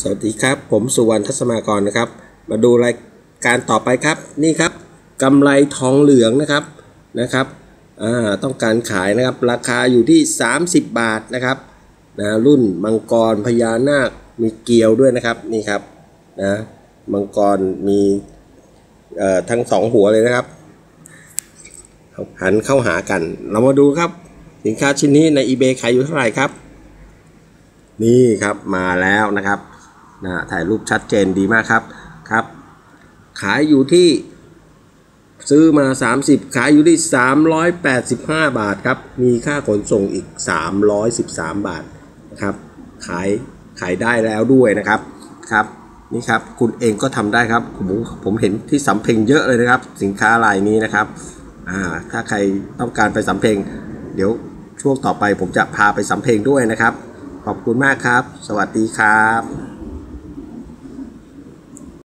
สวัสดีครับ ผมสุวรรณทัศมากรนะครับ มาดูรายการต่อไปครับ นี่ครับกำไรทองเหลืองนะครับนะครับต้องการขายนะครับ ราคาอยู่ที่ 30 บาทนะครับนะรุ่นมังกรพญานาคมีเกลียวด้วยนะครับนี่ครับนะมังกรมีเอ่อทั้งสองหัวเลยนะครับหันเข้าหากัน เรามาดูครับ สินค้าชิ้นนี้ใน eBay ขายอยู่เท่าไหร่ครับ นี่ครับมาแล้วนะครับ นะถ่ายรูปชัดเจนดีมากครับครับ ขายอยู่ที่ซื้อมา 30 ขายอยู่ที่ 385 บาทครับ มีค่าขนส่งอีก 313 บาทนะครับ ขายขายได้แล้วด้วยนะครับครับนี่ครับคุณเองก็ทำได้ครับผมผมเห็นที่สำเพ็งเยอะเลยนะครับ สินค้ารายนี้นะครับอ่าถ้าใครต้องการไปสำเพ็งเดี๋ยวช่วงต่อไปผมจะพาไปสำเพ็งด้วยนะครับ ขอบคุณมากครับ สวัสดีครับ